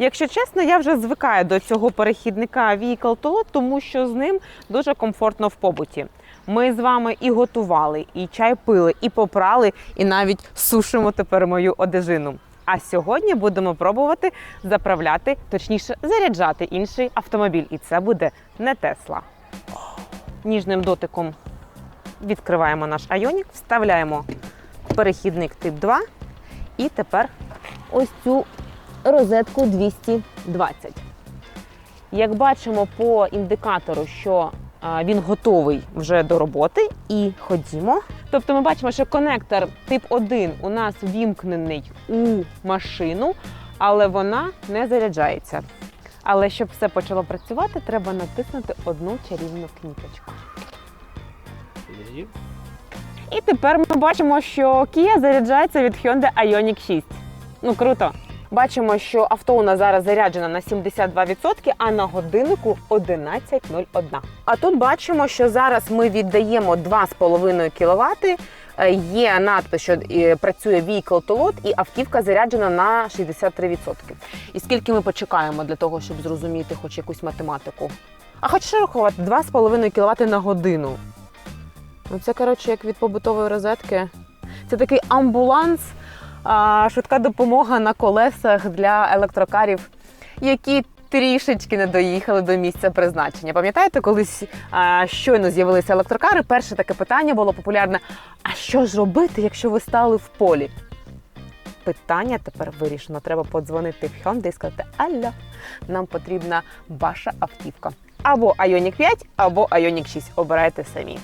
Якщо чесно, я вже звикаю до цього перехідника Vehicle to Lot, тому що з ним дуже комфортно в побуті. Ми з вами і готували, і чай пили, і попрали, і навіть сушимо тепер мою одежину. А сьогодні будемо пробувати заправляти, точніше, заряджати інший автомобіль. І це буде не Тесла. Ніжним дотиком відкриваємо наш айонік, вставляємо перехідник тип 2 і тепер ось цю розетку 220. Як бачимо по індикатору, що він готовий вже до роботи, і ходімо. Тобто ми бачимо, що конектор тип 1 у нас вімкнений у машину, але вона не заряджається. Але щоб все почало працювати, треба натиснути одну чарівну. Подожди. І тепер ми бачимо, що Kia заряджається від Hyundai Ioniq 6. Ну круто. Бачимо, що авто у нас зараз заряджено на 72%, а на годиннику 11.01. А тут бачимо, що зараз ми віддаємо 2,5 кВт. Е, Є надпис, що е, працює Vehicle to Load, і автівка заряджена на 63%. І скільки ми почекаємо для того, щоб зрозуміти хоч якусь математику? А хоч що рахувати 2,5 кВт на годину. Ну, це, коротше, як від побутової розетки. Це такий амбуланс, швидка допомога на колесах для електрокарів, які трішечки не доїхали до місця призначення. Пам'ятаєте, колись а, щойно з'явилися електрокари, перше таке питання було популярне: а що ж робити, якщо ви стали в полі? Питання тепер вирішено. Треба подзвонити в Hyundai і сказати: Алло, нам потрібна ваша автівка. Або Ioniq 5, або Ioniq 6. Обирайте самі.